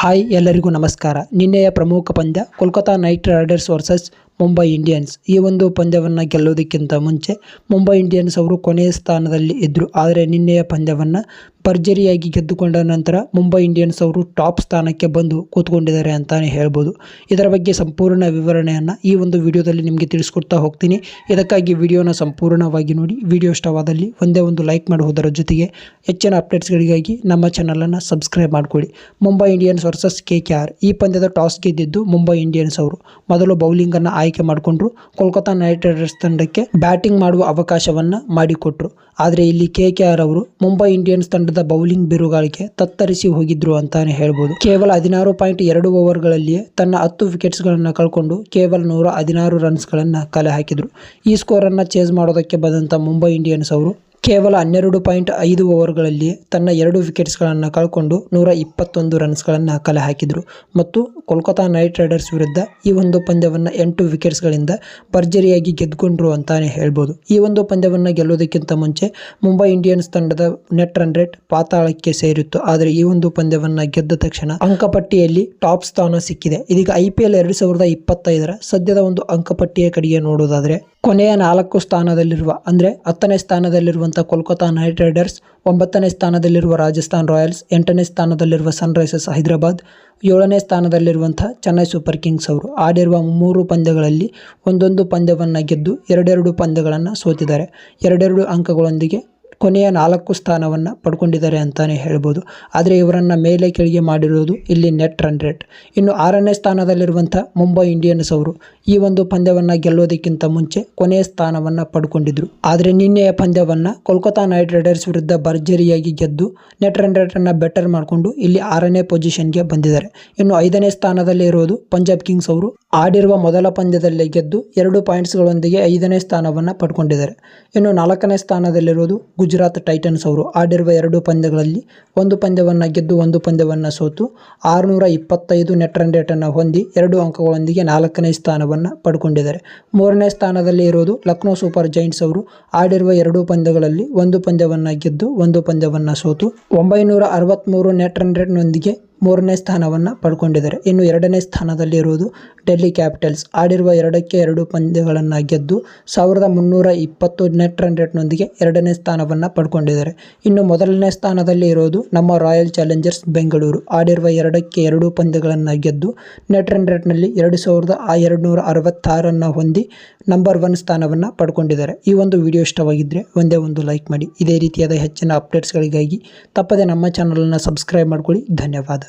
Hi ಎಲ್ಲರಿಗೂ ನಮಸ್ಕಾರ. ನಿನ್ನೆಯ ಪ್ರಮುಖ ಪಂದ್ಯ Kolkata knight riders versus Mumbai Indians. ಈ ಒಂದು ಪಂದ್ಯವನ್ನು ಗೆಲ್ಲೋದಕ್ಕಿಂತ ಮುಂಚೆ ಮುಂಬೈ ಇಂಡಿಯನ್ಸ್ ಅವರು ಕೊನೆಯ ಸ್ಥಾನದಲ್ಲಿ ಇದ್ದರು ಆದರೆ ನಿನ್ನೆಯ ಪಂದ್ಯವನ್ನು ಭರ್ಜರಿಯಾಗಿ ಗೆದ್ದುಕೊಂಡ ನಂತರ ಮುಂಬೈ ಇಂಡಿಯನ್ಸ್ ಅವರು ಟಾಪ್ ಸ್ಥಾನಕ್ಕೆ ಬಂದು ಕೂತ್ಕೊಂಡಿದ್ದಾರೆ ಅಂತಲೇ ಹೇಳ್ಬೋದು. ಇದರ ಬಗ್ಗೆ ಸಂಪೂರ್ಣ ವಿವರಣೆಯನ್ನು ಈ ಒಂದು ವಿಡಿಯೋದಲ್ಲಿ ನಿಮಗೆ ತಿಳಿಸ್ಕೊಡ್ತಾ ಹೋಗ್ತೀನಿ. ಇದಕ್ಕಾಗಿ ವಿಡಿಯೋನ ಸಂಪೂರ್ಣವಾಗಿ ನೋಡಿ. ವಿಡಿಯೋ ಇಷ್ಟವಾದಲ್ಲಿ ಒಂದೇ ಒಂದು ಲೈಕ್ ಮಾಡುವುದರ ಜೊತೆಗೆ ಹೆಚ್ಚಿನ ಅಪ್ಡೇಟ್ಸ್ಗಳಿಗಾಗಿ ನಮ್ಮ ಚಾನಲನ್ನು ಸಬ್ಸ್ಕ್ರೈಬ್ ಮಾಡಿಕೊಳ್ಳಿ. Mumbai Indians versus K K R ಈ ಪಂದ್ಯದ ಟಾಸ್ ಗೆದ್ದಿದ್ದು ಮುಂಬೈ ಇಂಡಿಯನ್ಸ್ ಅವರು. ಮೊದಲು ಬೌಲಿಂಗನ್ನು ಆಯ್ಕೆ ಮಾಡಿಕೊಂಡ್ರು. ಕೋಲ್ಕತ್ತಾ ನೈಟ್ ರೈಡರ್ಸ್ ತಂಡಕ್ಕೆ ಬ್ಯಾಟಿಂಗ್ ಮಾಡುವ ಅವಕಾಶವನ್ನು ಮಾಡಿಕೊಟ್ರು. ಆದರೆ ಇಲ್ಲಿ ಕೆ ಕೆ ಆರ್ ಅವರು ಮುಂಬೈ ಇಂಡಿಯನ್ಸ್ ತಂಡದ ಬೌಲಿಂಗ್ ಬಿರುಗಾಳಿಗೆ ತತ್ತರಿಸಿ ಹೋಗಿದ್ರು ಅಂತಾನೆ ಹೇಳ್ಬೋದು. ಕೇವಲ ಹದಿನಾರು ಪಾಯಿಂಟ್ ಎರಡು ಓವರ್ಗಳಲ್ಲಿಯೇ ತನ್ನ ಹತ್ತು ವಿಕೆಟ್ಸ್ಗಳನ್ನು ಕಳ್ಕೊಂಡು ಕೇವಲ ನೂರ ಹದಿನಾರು ರನ್ಸ್ಗಳನ್ನು ಕಲೆ ಹಾಕಿದರು. ಈ ಸ್ಕೋರನ್ನು ಚೇಸ್ ಮಾಡೋದಕ್ಕೆ ಬಂದಂಥ ಮುಂಬೈ ಇಂಡಿಯನ್ಸ್ ಅವರು ಕೇವಲ ಹನ್ನೆರಡು ಪಾಯಿಂಟ್ ಐದು ಓವರ್ಗಳಲ್ಲಿ ತನ್ನ ಎರಡು ವಿಕೆಟ್ಸ್ಗಳನ್ನು ಕಳ್ಕೊಂಡು ನೂರ ಇಪ್ಪತ್ತೊಂದು ರನ್ಸ್ಗಳನ್ನು ಕಲೆ ಹಾಕಿದರು. ಮತ್ತು ಕೋಲ್ಕತಾ ನೈಟ್ ರೈಡರ್ಸ್ ವಿರುದ್ಧ ಈ ಒಂದು ಪಂದ್ಯವನ್ನು ಎಂಟು ವಿಕೆಟ್ಸ್ಗಳಿಂದ ಭರ್ಜರಿಯಾಗಿ ಗೆದ್ದುಕೊಂಡ್ರು ಅಂತಲೇ ಹೇಳ್ಬೋದು. ಈ ಒಂದು ಪಂದ್ಯವನ್ನು ಗೆಲ್ಲೋದಕ್ಕಿಂತ ಮುಂಚೆ ಮುಂಬೈ ಇಂಡಿಯನ್ಸ್ ತಂಡದ ನೆಟ್ ರನ್ ರೇಟ್ ಪಾತಾಳಕ್ಕೆ ಸೇರಿತ್ತು. ಆದರೆ ಈ ಒಂದು ಪಂದ್ಯವನ್ನು ಗೆದ್ದ ತಕ್ಷಣ ಅಂಕಪಟ್ಟಿಯಲ್ಲಿ ಟಾಪ್ ಸ್ಥಾನ ಸಿಕ್ಕಿದೆ. ಇದೀಗ ಐ ಪಿ ಎಲ್ ಎರಡು ಸಾವಿರದ ಇಪ್ಪತ್ತೈದರ ಸದ್ಯದ ಒಂದು ಅಂಕಪಟ್ಟಿಯ ಕಡೆಗೆ ನೋಡೋದಾದರೆ ಕೊನೆಯ ನಾಲ್ಕು ಸ್ಥಾನದಲ್ಲಿರುವ ಅಂದರೆ ಹತ್ತನೇ ಸ್ಥಾನದಲ್ಲಿರುವಂಥ ಕೋಲ್ಕತಾ ನೈಟ್ ರೈಡರ್ಸ್ ಒಂಬತ್ತನೇ ಸ್ಥಾನದಲ್ಲಿರುವ ರಾಜಸ್ಥಾನ್ ರಾಯಲ್ಸ್, ಎಂಟನೇ ಸ್ಥಾನದಲ್ಲಿರುವ ಸನ್ರೈಸರ್ಸ್ ಹೈದರಾಬಾದ್, ಏಳನೇ ಸ್ಥಾನದಲ್ಲಿರುವಂಥ ಚೆನ್ನೈ ಸೂಪರ್ ಕಿಂಗ್ಸ್ ಅವರು ಆಡಿರುವ ಮೂರು ಪಂದ್ಯಗಳಲ್ಲಿ ಒಂದೊಂದು ಪಂದ್ಯವನ್ನು ಗೆದ್ದು ಎರಡೆರಡು ಪಂದ್ಯಗಳನ್ನು ಸೋತಿದ್ದಾರೆ. ಎರಡೆರಡು ಅಂಕಗಳೊಂದಿಗೆ ಕೊನೆಯ ನಾಲ್ಕು ಸ್ಥಾನವನ್ನು ಪಡ್ಕೊಂಡಿದ್ದಾರೆ ಅಂತಲೇ ಹೇಳ್ಬೋದು. ಆದರೆ ಇವರನ್ನು ಮೇಲೆ ಕೆಳಗೆ ಮಾಡಿರುವುದು ಇಲ್ಲಿ ನೆಟ್ ರನ್ ರೇಟ್. ಇನ್ನು ಆರನೇ ಸ್ಥಾನದಲ್ಲಿರುವಂಥ ಮುಂಬೈ ಇಂಡಿಯನ್ಸ್ ಅವರು ಈ ಒಂದು ಪಂದ್ಯವನ್ನು ಗೆಲ್ಲೋದಕ್ಕಿಂತ ಮುಂಚೆ ಕೊನೆಯ ಸ್ಥಾನವನ್ನು ಪಡ್ಕೊಂಡಿದ್ರು. ಆದರೆ ನಿನ್ನೆಯ ಪಂದ್ಯವನ್ನು ಕೋಲ್ಕತ್ತಾ ನೈಟ್ ರೈಡರ್ಸ್ ವಿರುದ್ಧ ಭರ್ಜರಿಯಾಗಿ ಗೆದ್ದು ನೆಟ್ ರನ್ ರೇಟನ್ನು ಬೆಟರ್ ಮಾಡಿಕೊಂಡು ಇಲ್ಲಿ ಆರನೇ ಪೊಸಿಷನ್ಗೆ ಬಂದಿದ್ದಾರೆ. ಇನ್ನು ಐದನೇ ಸ್ಥಾನದಲ್ಲಿ ಇರೋದು ಪಂಜಾಬ್ ಕಿಂಗ್ಸ್ ಅವರು. ಆಡಿರುವ ಮೊದಲ ಪಂದ್ಯದಲ್ಲೇ ಗೆದ್ದು ಎರಡು ಪಾಯಿಂಟ್ಸ್ಗಳೊಂದಿಗೆ ಐದನೇ ಸ್ಥಾನವನ್ನು ಪಡ್ಕೊಂಡಿದ್ದಾರೆ. ಇನ್ನು ನಾಲ್ಕನೇ ಸ್ಥಾನದಲ್ಲಿರೋದು ಗುಜರಾತ್ ಟೈಟನ್ಸ್ ಅವರು. ಆಡಿರುವ ಎರಡು ಪಂದ್ಯಗಳಲ್ಲಿ ಒಂದು ಪಂದ್ಯವನ್ನು ಗೆದ್ದು ಒಂದು ಪಂದ್ಯವನ್ನು ಸೋತು ಆರುನೂರ ಇಪ್ಪತ್ತೈದು ನೆಟ್ ರನ್ ರೇಟನ್ನು ಹೊಂದಿ ಎರಡು ಅಂಕಗಳೊಂದಿಗೆ ನಾಲ್ಕನೇ ಸ್ಥಾನವನ್ನು ಪಡ್ಕೊಂಡಿದ್ದಾರೆ. ಮೂರನೇ ಸ್ಥಾನದಲ್ಲಿ ಇರೋದು ಲಕ್ನೋ ಸೂಪರ್ ಜೈಂಟ್ಸ್ ಅವರು. ಆಡಿರುವ ಎರಡು ಪಂದ್ಯಗಳಲ್ಲಿ ಒಂದು ಪಂದ್ಯವನ್ನು ಗೆದ್ದು ಒಂದು ಪಂದ್ಯವನ್ನು ಸೋತು. ಒಂಬೈನೂರ ಅರವತ್ತ್ಮೂರು ನೆಟ್ ರನ್ ರೇಟ್ನೊಂದಿಗೆ ಮೂರನೇ ಸ್ಥಾನವನ್ನು ಪಡ್ಕೊಂಡಿದ್ದಾರೆ. ಇನ್ನು ಎರಡನೇ ಸ್ಥಾನದಲ್ಲಿ ಇರುವುದು ಡೆಲ್ಲಿ ಕ್ಯಾಪಿಟಲ್ಸ್. ಆಡಿರುವ ಎರಡಕ್ಕೆ ಎರಡು ಪಂದ್ಯಗಳನ್ನು ಗೆದ್ದು ಸಾವಿರದ ಮುನ್ನೂರ ಇಪ್ಪತ್ತು ನೆಟ್ ರನ್ ರೇಟ್ನೊಂದಿಗೆ ಎರಡನೇ ಸ್ಥಾನವನ್ನು ಪಡ್ಕೊಂಡಿದ್ದಾರೆ. ಇನ್ನು ಮೊದಲನೇ ಸ್ಥಾನದಲ್ಲಿ ಇರೋದು ನಮ್ಮ ರಾಯಲ್ ಚಾಲೆಂಜರ್ಸ್ ಬೆಂಗಳೂರು. ಆಡಿರುವ ಎರಡಕ್ಕೆ ಎರಡು ಪಂದ್ಯಗಳನ್ನು ಗೆದ್ದು ನೆಟ್ ರನ್ ರೇಟ್ನಲ್ಲಿ ಎರಡು ಸಾವಿರದ ಎರಡುನೂರ ಅರವತ್ತಾರನ್ನು ಹೊಂದಿ ನಂಬರ್ ಒನ್ ಸ್ಥಾನವನ್ನು ಪಡ್ಕೊಂಡಿದ್ದಾರೆ. ಈ ಒಂದು ವಿಡಿಯೋ ಇಷ್ಟವಾಗಿದ್ದರೆ ಒಂದೇ ಒಂದು ಲೈಕ್ ಮಾಡಿ. ಇದೇ ರೀತಿಯಾದ ಹೆಚ್ಚಿನ ಅಪ್ಡೇಟ್ಸ್ಗಳಿಗಾಗಿ ತಪ್ಪದೆ ನಮ್ಮ ಚಾನಲನ್ನು ಸಬ್ಸ್ಕ್ರೈಬ್ ಮಾಡ್ಕೊಳ್ಳಿ. ಧನ್ಯವಾದ.